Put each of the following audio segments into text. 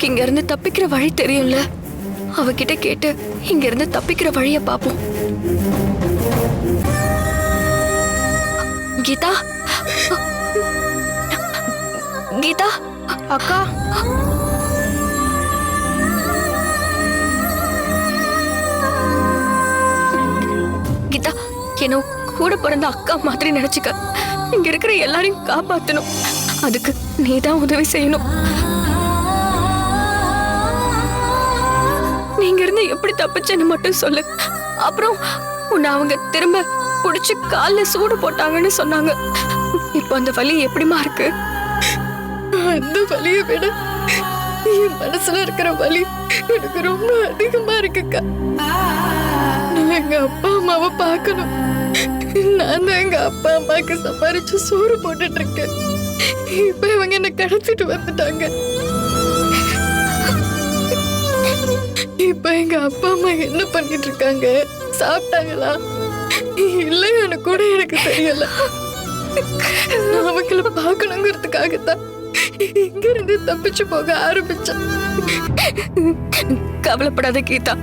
நமக்கு இங்க இருந்து தப்பிக்கிற வழி தெரியும்ல? அவகிட்ட கேட்டு இங்க இருந்து தப்பிக்கிற வழிய பாப்போம். கீதா? கீதா? அக்கா? கீதா என்ன கூட பிறந்த அக்கா மாதிரி நினைச்சுக்க. இங்க இருக்கிற எல்லாரையும் காப்பாத்தணும். அதுக்கு நீதான் உதவி செய்யணும். இங்க இருந்து எப்படி தப்பிச்சேன்னு மட்டும் சொல்லு. அப்புறம் உன்னை அவங்க திரும்ப புடிச்சு கால்ல சூடு போட்டாங்கன்னு சொன்னாங்க. இப்போ அந்த வலி எப்படிமா இருக்கு? அந்த வலியை விட என் மனசுல இருக்கிற வலி எனக்கு ரொம்ப அதிகமா இருக்குக்கா. நான் எங்க அப்பா அம்மாவை பார்க்கணும். நான் தான் எங்க அப்பா அம்மாக்கு சம்பாரிச்சு சோறு போட்டுட்டு இருக்கேன். இப்ப இவங்க என்ன கடத்திட்டு வந்துட்டாங்க. இப்ப எங்க அப்பா அம்மா என்ன பண்ணிட்டு இருக்காங்க? சாப்பிட்டாங்களா? இல்லையான்னு கூட எனக்கு தெரியல. நான் அவங்கள பார்க்கணுங்கிறதுக்காகத்தான் இங்க இருந்து தப்பிச்சு போக ஆரம்பிச்சேன். கவலைப்படாத கீதா.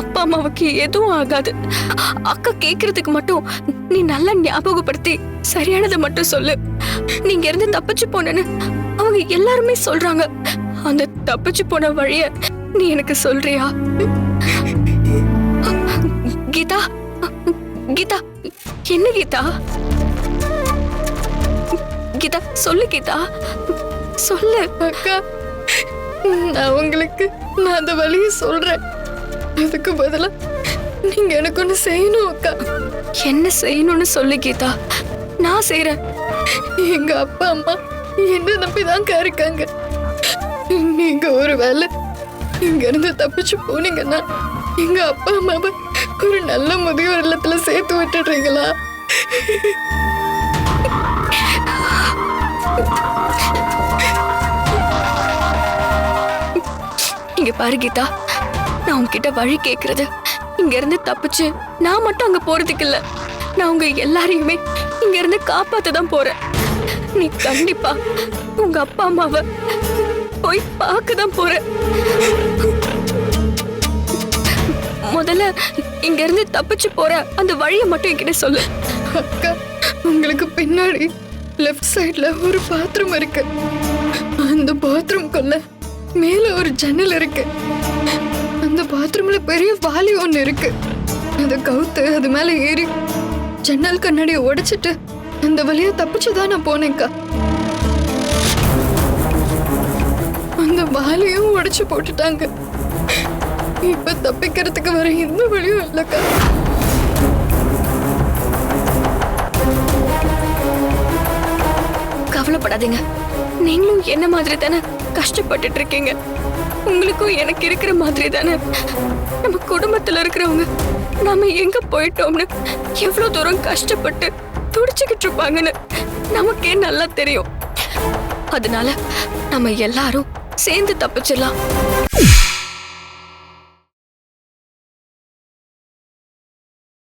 அப்பா அம்மாவுக்கு எதுவும் ஆகாது. அக்கா கேக்குறதுக்கு மட்டும் நீ நல்லா ஞாபகப்படுத்தி சரியானதை மட்டும் சொல்லு. நீங்க இருந்து தப்பிச்சு போனேன்னு அவங்க எல்லாருமே சொல்றாங்க. அந்த தப்பிச்சு போன வழிய நீ எனக்கு சொல்றியா? கீதா கீதா என்ன கீதா? கீதா சொல்லு கீதா. சொல்லு. அக்கா நான் உங்களுக்கு நான் அந்த வழியை சொல்றேன். அதுக்கு பதிலா நீங்க எனக்கு ஒண்ணு செய்யணும் அக்கா. என்ன செய்யணும்னு சொல்லு கீதா. நான் செய்யறேன் எங்க அப்பா அம்மா என்ன நம்பிதான் இருக்காங்க. நீங்க ஒரு வேலை இங்கிருந்து தப்பிச்சு போனீங்கன்னா எங்க அப்பா அம்மாவை ஒரு நல்ல முதியோர் இல்லத்துல சேர்த்து விட்டுடுறீங்களா? இங்க பாரு கீதா நான் உங்ககிட்ட வழி கேக்குறது. இங்க இருந்து தப்பிச்சு நான் மட்டும் அங்க போறதுக்கு இல்ல. நான் உங்க எல்லாரையுமே இங்க இருந்து காப்பாத்த தான் போறேன். நீ கண்டிப்பா உங்க அப்பா அம்மாவை போய் பார்க்க தான் போற முதல்ல இங்க இருந்து தப்பிச்சு போற அந்த வழியை மட்டும் என்கிட்ட சொல்லு. அக்கா உங்களுக்கு பின்னாடி லெஃப்ட் சைட்ல ஒரு பாத்ரூம் இருக்கு. அந்த பாத்ரூம்குள்ள மேல ஒரு ஜன்னல் இருக்கு. அந்த பாத்ரூம்ல பெரிய வாலி ஒன்று இருக்கு. அந்த கவுத்து அது மேல ஏறி ஜன்னல் கண்ணாடியை உடைச்சிட்டு அந்த வழியா தப்பிச்சுதான் நான் போனேன்க்கா. வாலையும் உடைச்சு போட்டுட்டாங்க. இப்ப தப்பிக்கிறதுக்கு வர எந்த வழியும் இல்லக்கா. கவலைப்படாதீங்க. நீங்களும் என்ன மாதிரி தானே கஷ்டப்பட்டுட்டு இருக்கீங்க. உங்களுக்கும் எனக்கு இருக்கிற மாதிரி தானே. நம்ம குடும்பத்துல இருக்கிறவங்க நாம எங்க போயிட்டோம்னு எவ்வளவு தூரம் கஷ்டப்பட்டு துடிச்சுக்கிட்டு இருப்பாங்கன்னு நமக்கே நல்லா தெரியும். அதனால நம்ம எல்லாரும் சேர்ந்து தப்பிச்சிடலாம்.